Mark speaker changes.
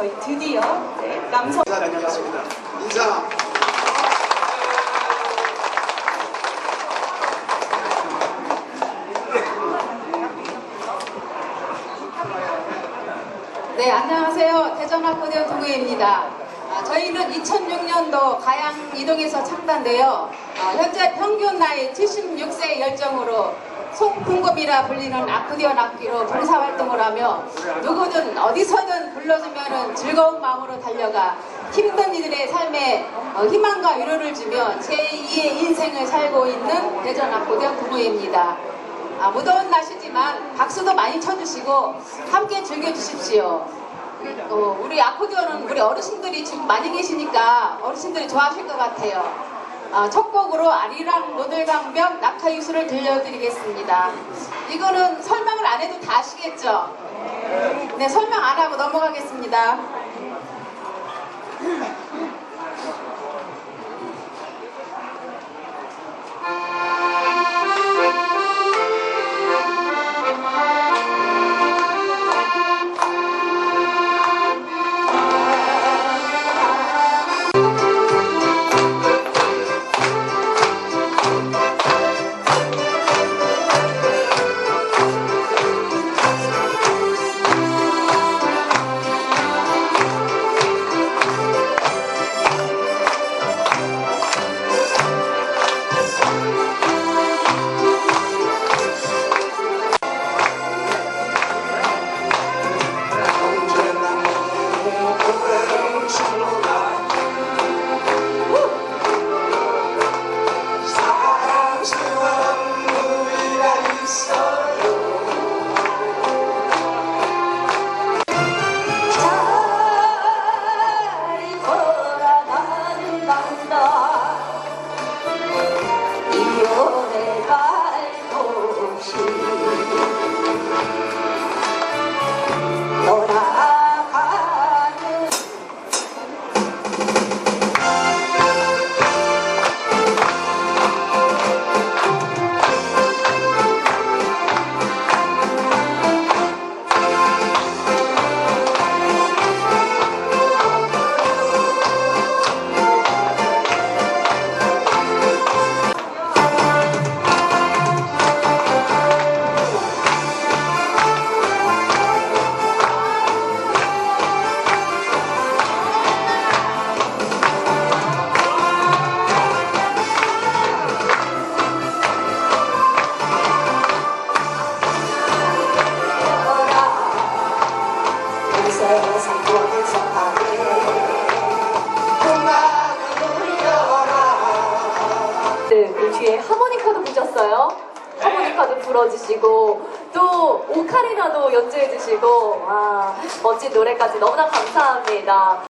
Speaker 1: 저희 드디어 네, 남성
Speaker 2: 인사 다녀왔습니다. 인사.
Speaker 3: 네, 안녕하세요. 대전 아코디언 동우입니다. 아, 저희는 2006년도 가양 이동에서 창단되어 어, 현재 평균 나이 76세 열정으로 송풍금이라 불리는 아코디언 악기로 봉사 활동을 하며 누구든 어디서든 불러주면 즐거운 마음으로 달려가 힘든 이들의 삶에 어, 희망과 위로를 주며 제2의 인생을 살고 있는 대전 아코디언 동우입니다. 아, 무더운 날씨지만 박수도 많이 쳐주시고 함께 즐겨주십시오. 어, 우리 아코디언은 우리 어르신들이 지금 많이 계시니까 어르신들이 좋아하실 것 같아요. 아, 첫 곡으로 아리랑 노들강변 낙하유수를 들려드리겠습니다. 이거는 설명을 안 해도 다 아시겠죠? 네, 설명 안 하고 넘어가겠습니다.
Speaker 1: soon.
Speaker 4: 네, 그 뒤에 하모니카도 부셨어요. 하모니카도 불어주시고 또 오카리나도 연주해주시고 와 멋진 노래까지 너무나 감사합니다.